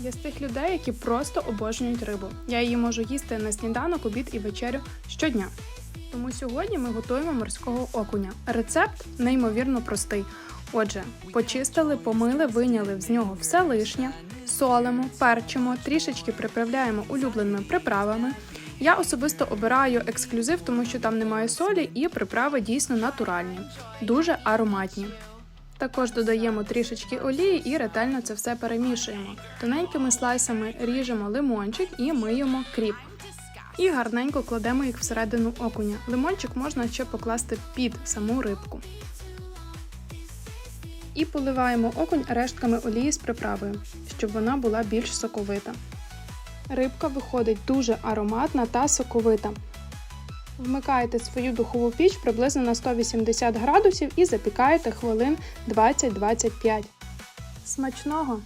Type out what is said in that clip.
Я з тих людей, які просто обожнюють рибу. Я її можу їсти на сніданок, обід і вечерю щодня. Тому сьогодні ми готуємо морського окуня. Рецепт неймовірно простий. Отже, почистили, помили, виняли з нього все лишнє, солимо, перчимо, трішечки приправляємо улюбленими приправами. Я особисто обираю ексклюзив, тому що там немає солі і приправи дійсно натуральні, дуже ароматні. Також додаємо трішечки олії і ретельно це все перемішуємо. Тоненькими слайсами ріжемо лимончик і миємо кріп. І гарненько кладемо їх всередину окуня. Лимончик можна ще покласти під саму рибку. І поливаємо окунь рештками олії з приправою, щоб вона була більш соковита. Рибка виходить дуже ароматна та соковита. Вмикаєте свою духову піч приблизно на 180 градусів і запікаєте хвилин 20-25. Смачного!